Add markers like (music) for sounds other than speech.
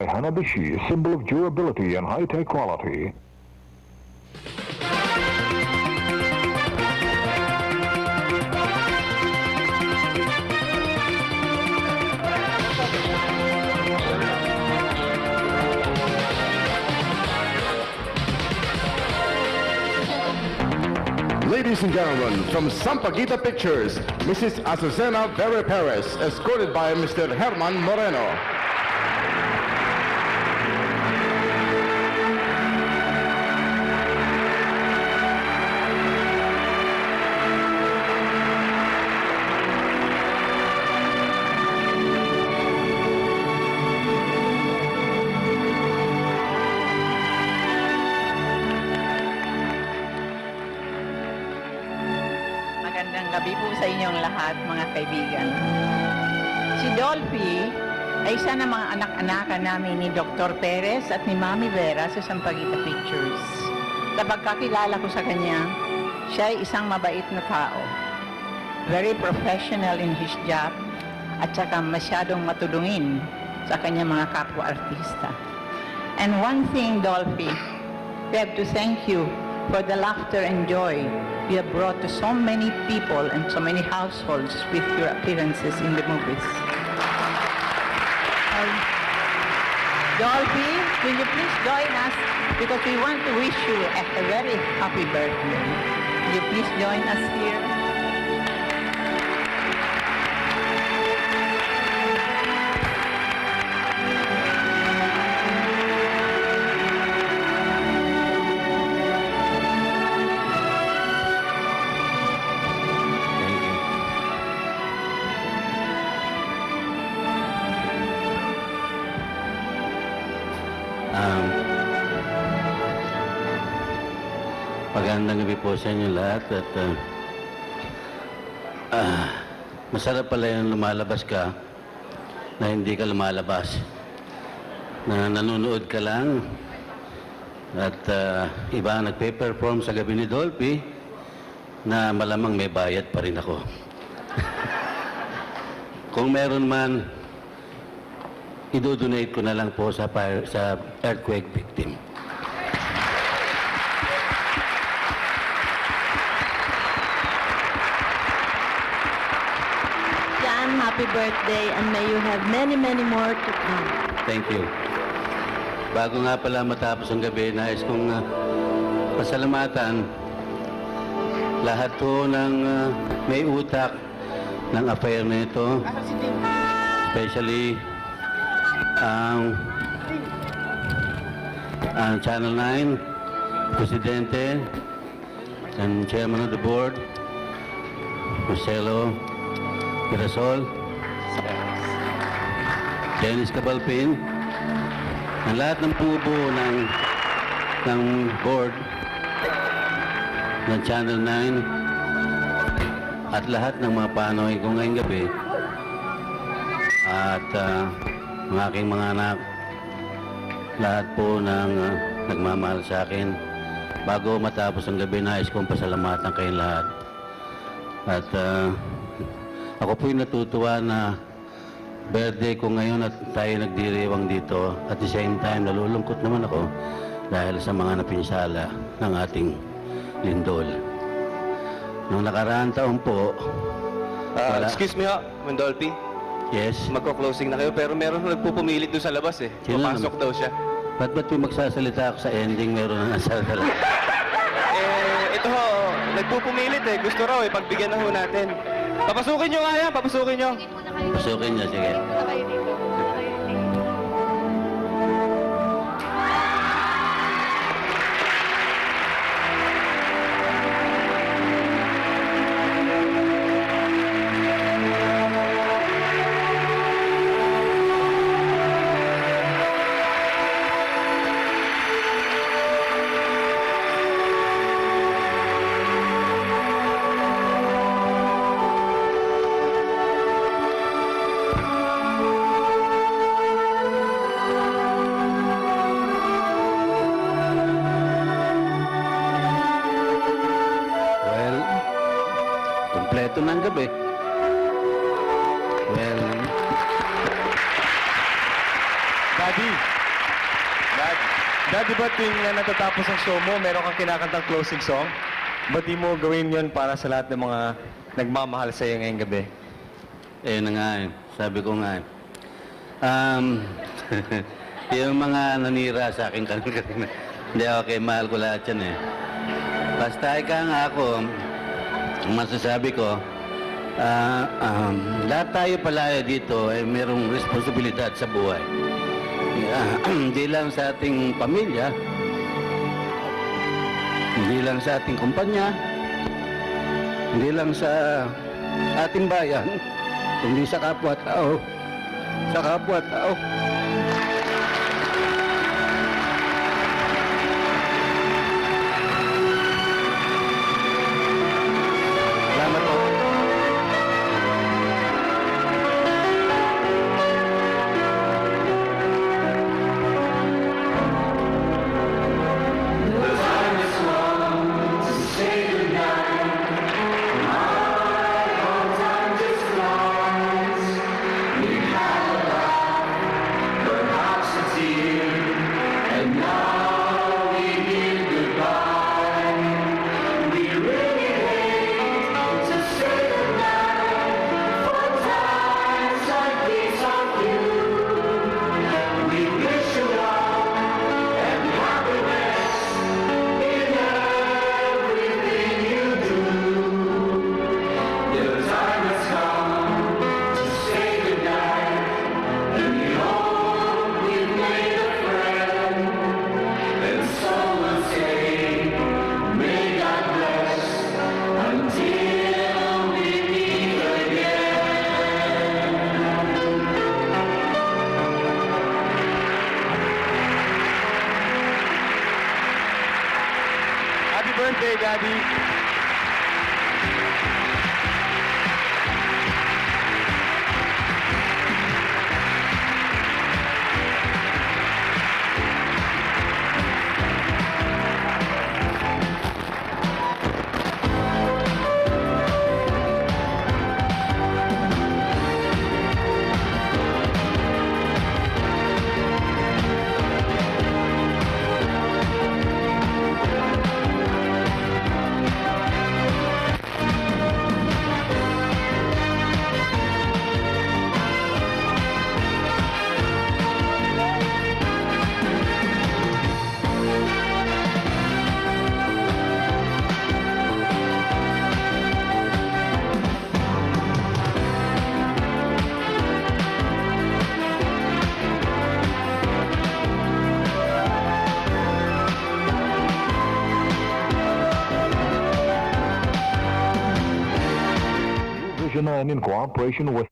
Hanabishi, symbol of durability and high-tech quality. Ladies and gentlemen, from Sampaguita Pictures, Mrs. Azucena Vera Perez, escorted by Mr. Herman Moreno. Magandang gabi po sa inyong lahat, mga kaibigan. Si Dolphy ay isa ng mga anak-anakan namin ni Dr. Perez at ni Mami Vera sa Sampaguita Pictures. Sa pagkakilala ko sa kanya, siya ay isang mabait na tao. Very professional in his job at saka masyadong matulungin sa kanyang mga kapwa-artista. And one thing, Dolphy, we have to thank you for the laughter and joy you have brought to so many people and so many households with your appearances in the movies. Um, Dolphy, will you please join us because we want to wish you a, a very happy birthday. Will you please join us here? Magandang gabi po sa inyo lahat at uh, ah, masarap pala yung lumalabas ka na hindi ka lumalabas na nanonood ka lang at uh, iba nagpe-perform sa gabi ni Dolphy na malamang may bayad pa rin ako. (laughs) Kung meron man idodonate ko na lang po sa fire, sa earthquake victim. Happy birthday and may you have many, many more to come. Thank you. Bago nga pala matapos ang gabi, nais kong uh, pasalamatan lahat po ng uh, may utak ng affair na ito. Especially ang ang Channel 9, Presidente and Chairman of the Board, Marcelo Girasol, Dennis Cabalpin, ang lahat ng bubuo ng ng board ng Channel 9 at lahat ng mga panoy ko ngayong gabi at uh, mga aking mga anak lahat po ng uh, nagmamahal sa akin bago matapos ang gabi nais kong pasalamatan kayong lahat. At uh, ako po'y natutuwa na birthday ko ngayon at tayo nagdiriwang dito. At the same time, nalulungkot naman ako dahil sa mga napinsala ng ating lindol. Noong nakaraang taon po, Ah, Wala. excuse me ha, Mendolpi. yes, Magko-closing na kayo pero meron na nagpupumilit doon sa labas eh. Sino Papasok naman? daw siya. ba't ba't yung magsasalita ako sa ending meron ng asal (laughs) Eh, ito ho, nagpupumilit eh. Gusto raw eh, pagbigyan na ho natin. Papasukin nyo nga yan, papasukin nyo. Pasukin niya, sige. Well, kompleto ng gabi. Well, Daddy, Dad, Dad, di ba tuwing uh, natatapos ang show mo, meron kang kinakantang closing song? Ba't di mo gawin yon para sa lahat ng mga nagmamahal sa iyo ngayong gabi? Eh na nga eh. Sabi ko nga eh. Um, (laughs) yung mga nanira sa akin (laughs) kanina. Hindi, okay, mahal ko lahat yan eh. Basta ika nga ako, ang masasabi ko, ah, um, lahat tayo palaya dito ay merong responsibilidad sa buhay. Ah, (clears throat) Hindi lang sa ating pamilya, hindi lang sa ating kumpanya, hindi lang sa ating bayan, kundi sa kapwa-tao. Sa kapwa-tao. Happy Vision and in cooperation with